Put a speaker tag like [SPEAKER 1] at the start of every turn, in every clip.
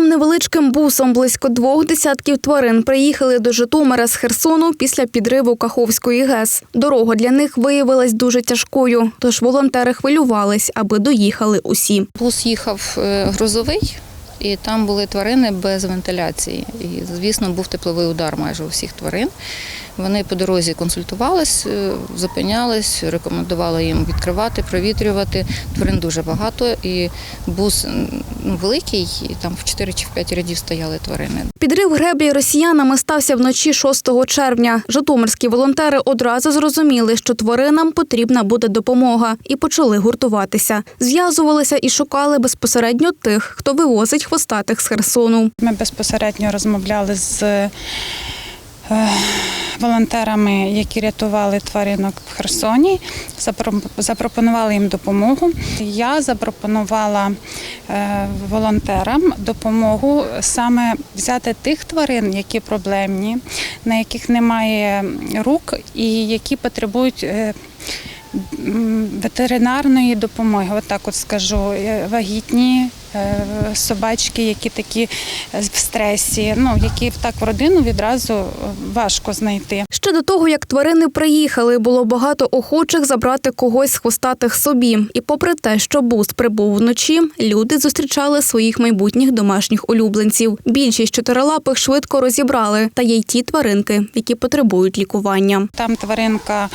[SPEAKER 1] невеличким бусом близько двох десятків тварин приїхали до Житомира з Херсону після підриву Каховської ГЕС. Дорога для них виявилась дуже тяжкою, тож волонтери хвилювались, аби доїхали усі.
[SPEAKER 2] Бус їхав грозовий, грузовий, і там були тварини без вентиляції. І, звісно, був тепловий удар майже у всіх тварин. Вони по дорозі консультувались, е, зупинялись, рекомендували їм відкривати, провітрювати. Тварин дуже багато, і бус ну, великий, і там в 4 чи в 5 рядів стояли тварини.
[SPEAKER 1] Підрив греблі росіянами стався вночі 6 червня. Житомирські волонтери одразу зрозуміли, що тваринам потрібна буде допомога, і почали гуртуватися. Зв'язувалися і шукали безпосередньо тих, хто вивозить хвостатих з Херсону.
[SPEAKER 3] Ми безпосередньо розмовляли з е, волонтерами, які рятували тваринок в Херсоні. Запропонували їм допомогу. Я запропонувала е, волонтерам допомогу саме взяти тих тварин, які проблемні, на яких немає рук і які потребують. е, Ветеринарної допомоги, от от скажу, Е, вагітні собачки, які такі е, в стресі, ну які так в родину відразу е, важко знайти.
[SPEAKER 1] Ще до того, як тварини приїхали, було багато охочих забрати когось з хвостатих собі. І попри те, що бус прибув вночі, люди зустрічали своїх майбутніх домашніх улюбленців. Більшість чотирилапих швидко розібрали, та є й ті тваринки, які потребують лікування.
[SPEAKER 3] Там тваринка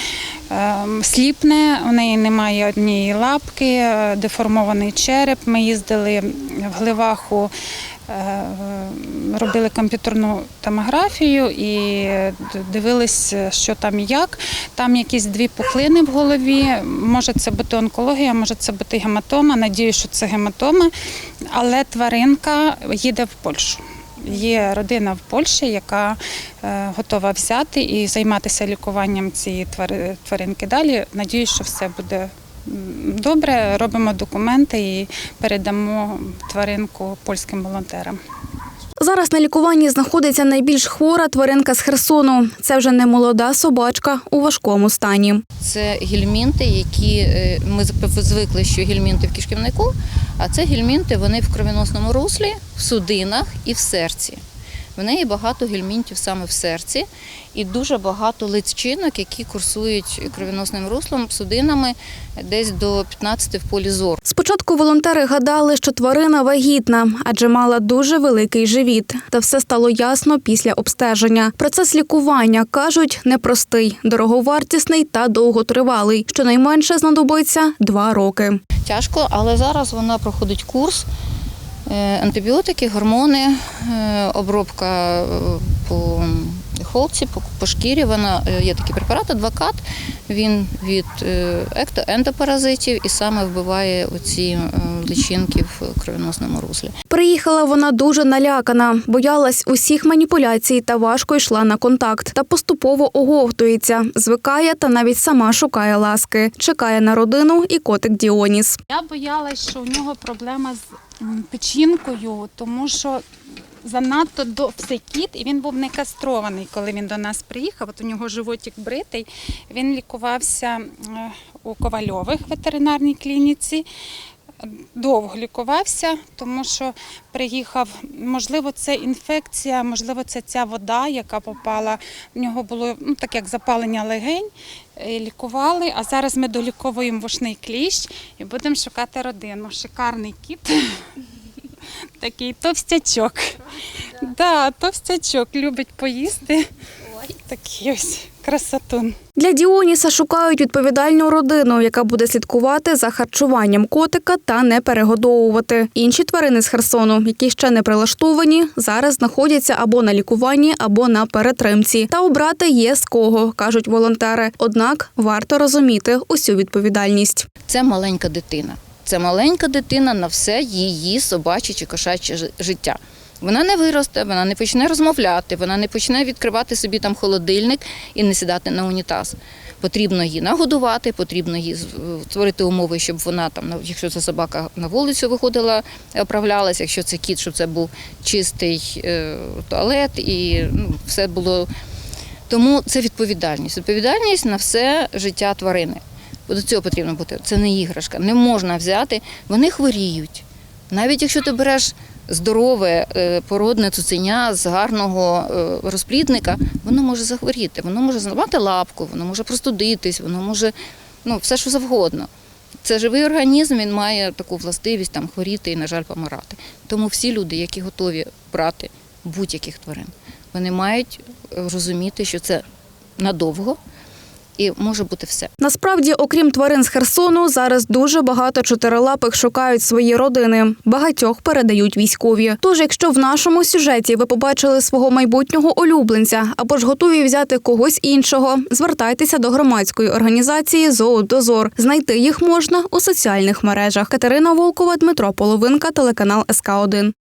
[SPEAKER 3] ем, сліпне, у неї немає однієї лапки, е, деформований череп. Ми їздили в Гливаху. Робили комп'ютерну томографію і дивились, що там і як. Там якісь дві пухлини в голові. Може це бути онкологія, може це бути гематома. Надію, що це гематома. Але тваринка їде в Польщу. Є родина в Польщі, яка е, готова взяти і займатися лікуванням цієї тваринки. Далі надіюсь, що все буде добре. Робимо документи і передамо тваринку польським волонтерам.
[SPEAKER 1] Зараз на лікуванні знаходиться найбільш хвора тваринка з Херсону. Це вже не молода собачка у важкому стані.
[SPEAKER 2] Це гельмінти, які е, ми звикли, що гельмінти в кишківнику, а це гельмінти вони в кровіносному руслі, в судинах і в серці. В неї багато гельмінтів саме в серці, і дуже багато личинок, які курсують кровіносним руслом, судинами десь до 15 в полі зору.
[SPEAKER 1] Спочатку волонтери гадали, що тварина вагітна, адже мала дуже великий живіт. Та все стало ясно після обстеження. Процес лікування кажуть непростий, дороговартісний та довготривалий. Щонайменше знадобиться два роки.
[SPEAKER 2] Тяжко, але зараз вона проходить курс. Е, Антибіотики, гормони, е, обробка е, по холці, по, шкірі. Вона є такий препарат, адвокат. Він від екто- ендопаразитів і саме вбиває оці личинки в кровоносному руслі.
[SPEAKER 1] Приїхала вона дуже налякана, боялась усіх маніпуляцій та важко йшла на контакт. Та поступово оговтується, звикає та навіть сама шукає ласки. Чекає на родину і котик Діоніс.
[SPEAKER 3] Я боялась, що у нього проблема з печінкою, тому що занадто довгий кіт, і він був не кастрований, коли він до нас приїхав. От у нього животик бритий. Він лікувався е, у Ковальових ветеринарній клініці. Довго лікувався, тому що приїхав, можливо, це інфекція, можливо, це ця вода, яка попала. В нього було ну, так як запалення легень, лікували. А зараз ми доліковуємо вушний кліщ і будемо шукати родину. Шикарний кіт. Такий товстячок. Да, товстячок, любить поїсти. Такий ось красотун.
[SPEAKER 1] Для Діоніса шукають відповідальну родину, яка буде слідкувати за харчуванням котика та не перегодовувати. Інші тварини з Херсону, які ще не прилаштовані, зараз знаходяться або на лікуванні, або на перетримці. Та обрати є з кого, кажуть волонтери. Однак варто розуміти усю відповідальність.
[SPEAKER 2] Це маленька дитина. Це маленька дитина на все її собаче чи кошаче жи- життя. Вона не виросте, вона не почне розмовляти, вона не почне відкривати собі там холодильник і не сідати на унітаз. Потрібно її нагодувати, потрібно з- створити умови, щоб вона там, ну, якщо це собака на вулицю виходила, оправлялася, якщо це кіт, щоб це був чистий е, туалет і ну, все було. Тому це відповідальність. Відповідальність на все життя тварини. До цього потрібно бути. Це не іграшка. Не можна взяти. Вони хворіють. Навіть якщо ти береш здорове е, породне цуценя з гарного е, розплідника, воно може захворіти, воно може зламати лапку, воно може простудитись, воно може ну, все що завгодно. Це живий організм, він має таку властивість там хворіти і, на жаль, помирати. Тому всі люди, які готові брати будь-яких тварин, вони мають розуміти, що це надовго і може бути все.
[SPEAKER 1] Насправді, окрім тварин з Херсону, зараз дуже багато чотирилапих шукають свої родини. Багатьох передають військові. Тож, якщо в нашому сюжеті ви побачили свого майбутнього улюбленця або ж готові взяти когось іншого, звертайтеся до громадської організації Зоодозор. Знайти їх можна у соціальних мережах. Катерина Волкова, Дмитро Половинка, телеканал СК 1